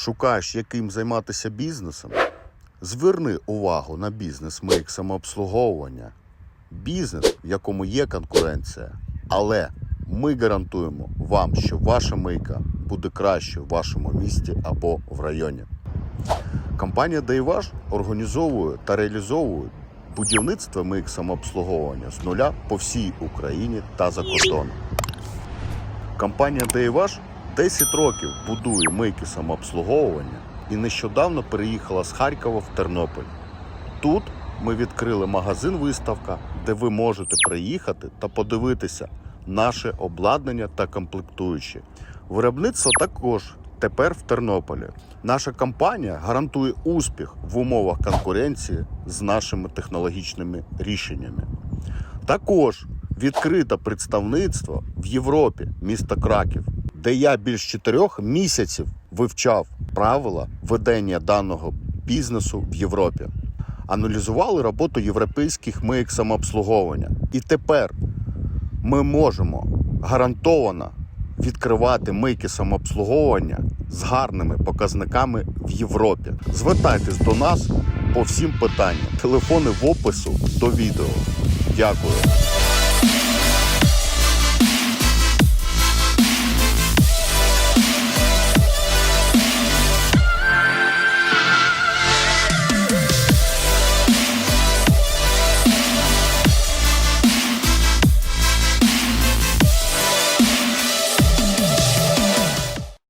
Шукаєш, яким займатися бізнесом? Зверни увагу на бізнес мийк самообслуговування. Бізнес, в якому є конкуренція. Але ми гарантуємо вам, що ваша мийка буде краще в вашому місті або в районі. Компанія Дейваш організовує та реалізовує будівництво мийк самообслуговування з нуля по всій Україні та за кордоном. Компанія Дейваш 10 років будує мийки самообслуговування і нещодавно переїхала з Харкова в Тернопіль. Тут ми відкрили магазин-виставка, де ви можете приїхати та подивитися наше обладнання та комплектуючі. Виробництво також тепер в Тернополі. Наша компанія гарантує успіх в умовах конкуренції з нашими технологічними рішеннями. Також відкрите представництво в Європі, місто Краків, де я більш чотирьох місяців вивчав правила ведення даного бізнесу в Європі. Аналізували роботу європейських мийок самообслуговування. І тепер ми можемо гарантовано відкривати мийки самообслуговування з гарними показниками в Європі. Звертайтесь до нас по всім питанням. Телефони в опису до відео. Дякую.